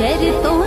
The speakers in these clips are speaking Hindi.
Sheridan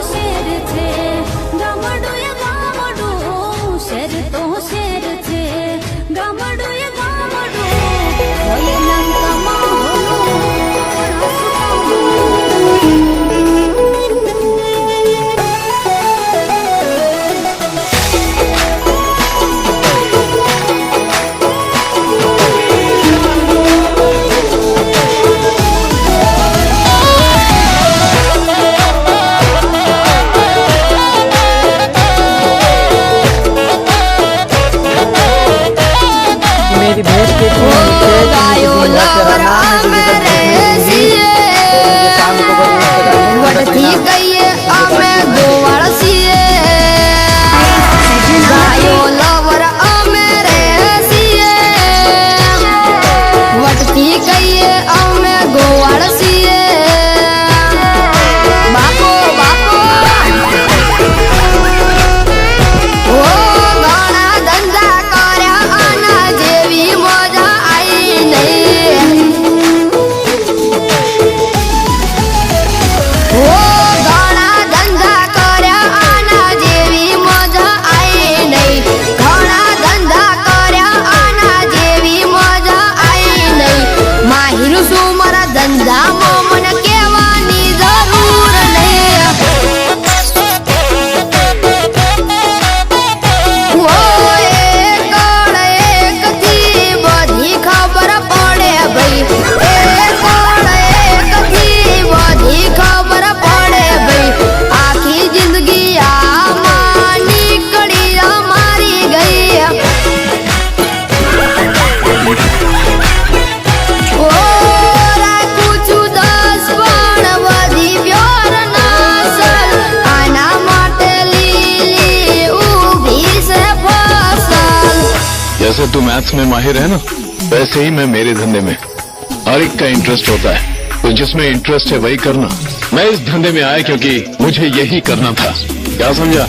जैसे तू तो मैथ्स में माहिर है ना? वैसे ही मैं मेरे धंधे में। हर एक का इंटरेस्ट होता है। तो जिसमें इंटरेस्ट है वही करना। मैं इस धंधे में आया क्योंकि मुझे यही करना था। क्या समझा?